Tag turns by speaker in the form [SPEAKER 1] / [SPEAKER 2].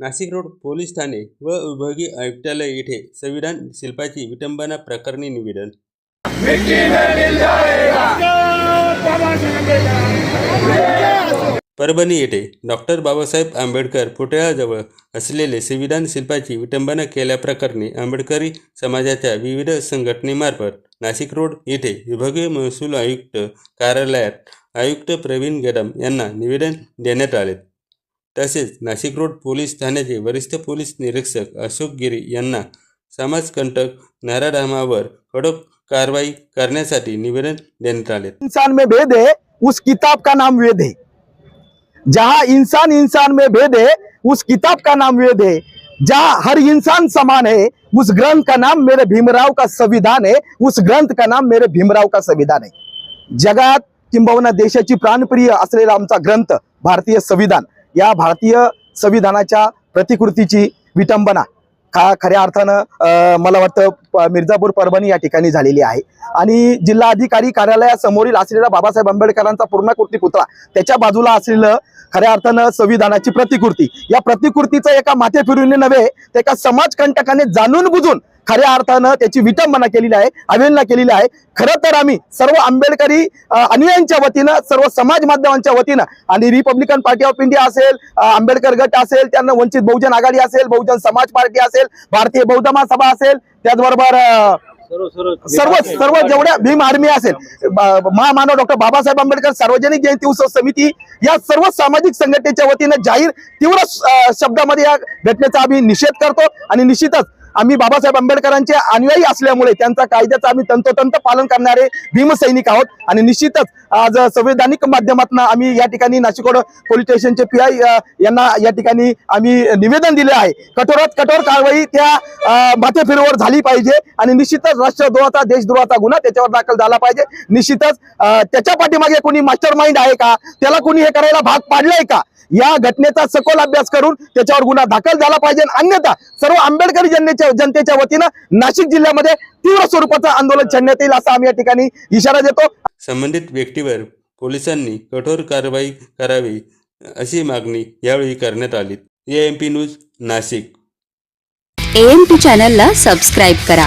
[SPEAKER 1] Nashik road police Thane व विभागीय आयुक्तालय येथे संविधान शिल्पाची विटंबना प्रकरणी निवेदन. परभणी येथे डॉक्टर बाबासाहेब आंबेडकर पुतळ्याजवळ असलेले संविधान शिल्पाची विटंबना केल्याप्रकरणी आंबेडकरी समाजाच्या विविध संघटनेमार्फत नाशिक रोड येथे विभागीय महसूल आयुक्त कार्यालयात आयुक्त प्रवीण गडम यांना निवेदन देण्यात आले. तसेच नाशिक रोड पोलीस ठाण्याचे वरिष्ठ पोलीस निरीक्षक अशोक गिरी यांना समाजकंटक नाराडामावर कडक कारवाई करण्यासाठी निवेदन देण्यात आले.
[SPEAKER 2] इंसान में भेद है उस किताब का नाम वेद है। जहां इंसान इंसान में भेद है उस किताब का नाम वेद है। जहां हर इंसान समान है उस ग्रंथ का नाम मेरे भीमराव का संविधान है उस ग्रंथ का नाम मेरे भीमराव का संविधान है। जगात किंबहुना देशाची प्राणप्रिय असलेला आमचा ग्रंथ भारतीय संविधान। या भारतीय संविधानाच्या प्रतिकृतीची विटंबना खा खऱ्या अर्थानं मला वाटतं मिर्झापूर परभणी या ठिकाणी झालेली आहे. आणि जिल्हाधिकारी कार्यालयासमोरील असलेला बाबासाहेब आंबेडकरांचा पूर्णाकृती पुतळा त्याच्या बाजूला असलेलं खऱ्या अर्थानं संविधानाची प्रतिकृती. या प्रतिकृतीचं एका माथे फिरून नव्हे तर एका समाजकंटकाने जाणून बुजून खऱ्या अर्थानं त्याची विटंबना केलेली आहे अवहेलना केलेली आहे. खरं तर आम्ही सर्व आंबेडकरी अ, अनुयायांच्या वतीनं सर्व समाज माध्यमांच्या वतीनं आणि रिपब्लिकन पार्टी ऑफ इंडिया असेल आंबेडकर गट असेल त्यांना वंचित बहुजन आघाडी असेल बहुजन समाज पार्टी असेल भारतीय बौद्ध महासभा असेल त्याचबरोबर सर्व सर्व जेवढ्या भीम आर्मी असेल महामानव डॉक्टर बाबासाहेब आंबेडकर सार्वजनिक जयंती उत्सव समिती या सर्व सामाजिक संघटनेच्या वतीनं जाहीर तीव्र शब्दामध्ये या घटनेचा आम्ही निषेध करतो आणि निश्चितच आम्ही बाबासाहेब आंबेडकरांचे अनुयायी असल्यामुळे त्यांचा कायद्याचं आम्ही तंतोतंत पालन करणारे भीमसैनिक आहोत. आणि निश्चितच आज संवैधानिक माध्यमातून आम्ही या ठिकाणी नाशिकोड पोलीस स्टेशनचे पी आय यांना या ठिकाणी आम्ही निवेदन दिले आहे. कठोरात कठोर कारवाई त्या अ, झाली पाहिजे आणि निश्चितच राष्ट्रद्रोहाचा देशद्रोहाचा गुन्हा त्याच्यावर दाखल झाला पाहिजे. निश्चितच त्याच्या पाठीमागे कोणी मास्टर माइंड आहे का? त्याला कोणी हे करायला भाग पाडलाय का? या घटनेचा सखोल अभ्यास करून त्याच्यावर गुन्हा दाखल झाला पाहिजे. अन्यथा सर्व आंबेडकरी जनतेच्या जनतेच्या वतीनं नाशिक जिल्ह्यामध्ये तीव्र स्वरूपाचं आंदोलन छेडण्यात येईल असा आम्ही या ठिकाणी इशारा देतो.
[SPEAKER 1] संबंधित व्यक्तीवर पोलिसांनी कठोर कारवाई करावी अशी मागणी यावेळी करण्यात आली. A M P news Nashik.
[SPEAKER 3] AMP चॅनलला सबस्क्राईब करा.